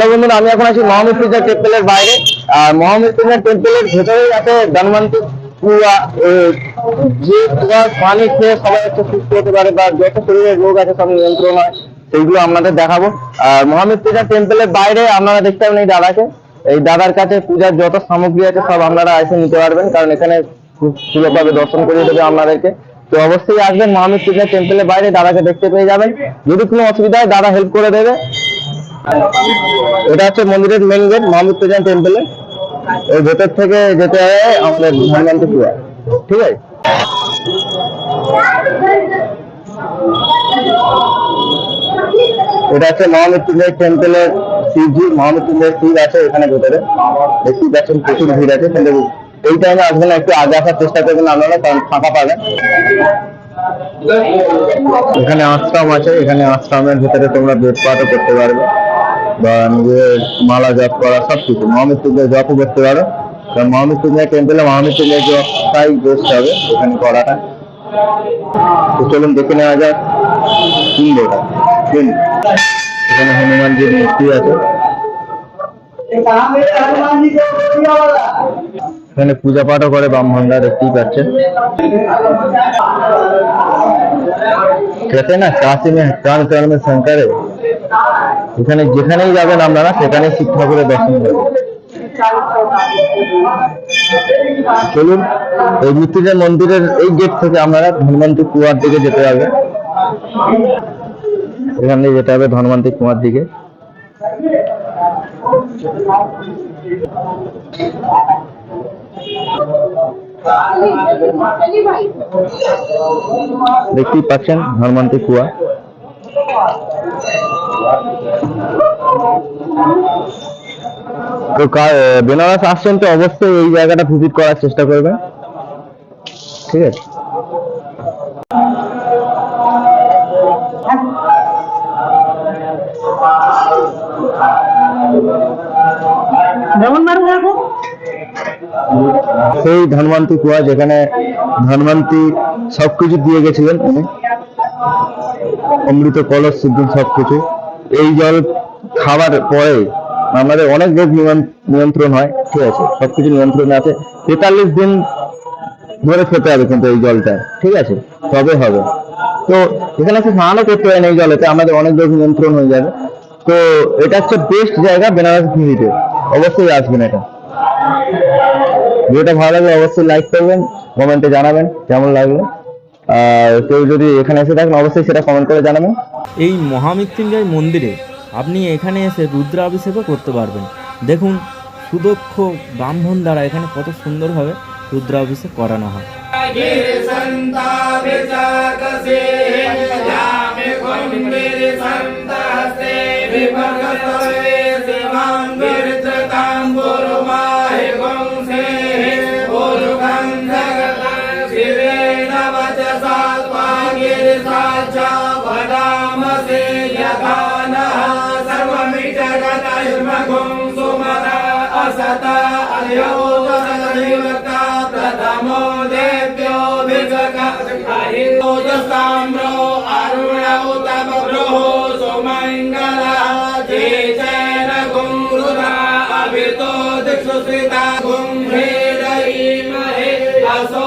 Hello বন্ধুরা, আমি এখন আছি মহামৃত্যুঞ্জয় টেম্পলের বাইরে। আর মহামৃত্যুঞ্জয় টেম্পলের ভেতরেই আছে ধনবন্তী যে পানি খেয়ে সবাই একটু সুস্থ হতে পারে বা যত শরীরের রোগ আছে সব নিয়ন্ত্রণ হয়, সেইগুলো আপনাদের দেখাবো। আর টেম্পলের বাইরে আপনারা দেখতে পাবেন এই দাদাকে। এই দাদার কাছে পূজার যত সামগ্রী আছে সব আপনারা এসে নিতে পারবেন, কারণ এখানে খুব সুলভভাবে দর্শন করিয়ে দেবে আপনাদেরকে। তো অবশ্যই আসবেন মহামৃত্যুঞ্জয় টেম্পলের বাইরে, দাদাকে দেখতে পেয়ে যাবেন। যদি কোনো অসুবিধা হয়, দাদা হেল্প করে দেবে। এটা হচ্ছে মন্দিরের মেন গেট মহামৃত্যুঞ্জয় টেম্পলে এর ভেতর থেকে যেতে হবে আমাদের কুয়া ঠিক আছে? এটা হচ্ছে মহামৃত্যুঞ্জয় টেম্পলের শিবজি। মহামৃত্যুঞ্জয় শিব আছে এখানে ভেতরে। দেখতে পাচ্ছেন প্রচুর ভিড় আছে। কিন্তু এই টাইমে আসবেন একটু আগে আসার চেষ্টা করবেন আপনারা, কারণ ফাঁকা পাবেন। এখানে আশ্রম আছে, এখানে আশ্রমের ভিতরে তোমরা বেদ পাঠও করতে পারবে। বা নিজের মালা জপ করা সব কিছু মহামৃত্যুঞ্জয় জপও করতে পারো কারণ মহামৃত্যুঞ্জয় টেম্পলে মহামৃত্যুঞ্জয় জপটাই বেস্ট হবে এখানে করাটা তো চলুন দেখে নেওয়া যাক সুন্দর এখানে হনুমানজির মূর্তি আছে এখানে পূজা পাঠও করে ব্রাহ্মণরা দেখতেই পাচ্ছেন कहते हैं ना काशी में कान कान में शंकर है এখানে যেখানেই যাবেন আপনারা, সেখানে শিব ঠাকুরের দর্শন করবেন। চলুন, এই মৃত্যুঞ্জয় মন্দিরের এই গেট থেকে আপনারা ধনবন্তী কুয়ার দিকে যেতে হবে। এখান দিয়ে যেতে হবে ধনবন্তী কুয়ার দিকে। দেখতেই পাচ্ছেন ধনবন্তী কুয়া। তো বেনারস আসছেন তো অবশ্যই এই জায়গাটা ভিজিট করার চেষ্টা করবেন। ঠিক আছে? সেই ধনবন্তী কুয়া যেখানে ধনবন্তী সবকিছু দিয়ে গেছিলেন। অমৃত কলস, সিদ্ধ সবকিছু। এই জল খাবার পরে আমাদের অনেক রোগ নিয়ন- নিয়ন্ত্রণ হয়, ঠিক আছে? সবকিছু নিয়ন্ত্রণে আছে। তেতাল্লিশ দিন ধরে খেতে হবে কিন্তু এই জলটা, ঠিক আছে? তবে হবে। তো এখানে এসে স্নানও করতে হয় এই জলেতে, আমাদের অনেক রোগ নিয়ন্ত্রণ হয়ে যাবে। তো এটা হচ্ছে বেস্ট জায়গা বেনারস ঘুরিতে অবশ্যই আসবেন এটা। ভিডিওটা ভালো লাগলে অবশ্যই লাইক করবেন কমেন্টে জানাবেন, কেমন লাগল? কেউ যদি এখানে এসে থাকেন অবশ্যই সেটা কমেন্ট করে জানাবেন এই মহামৃত্যুঞ্জয় মন্দিরে আপনি এখানে এসে রুদ্রাভিষেকও করতে পারবেন দেখুন সুদক্ষ ব্রাহ্মণ দ্বারা এখানে কত সুন্দরভাবে রুদ্রাভিষেক করানো হয় प्रभानः सर्वमिटगतयुर्मघुं सुमदा असत अल्योगता प्रथमो देव्यो भिर्गकाहिरोजसाम्रो अरुणौ तव ब्रुहो सुमङ्गलः जे चैन गुङ्गृधा अभितो दिक्षु श्रिता गुम्भेदयीमहे असो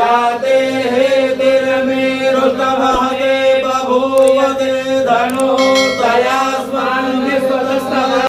जाते हैं तिर में रुत बहने बभूवत धनु दया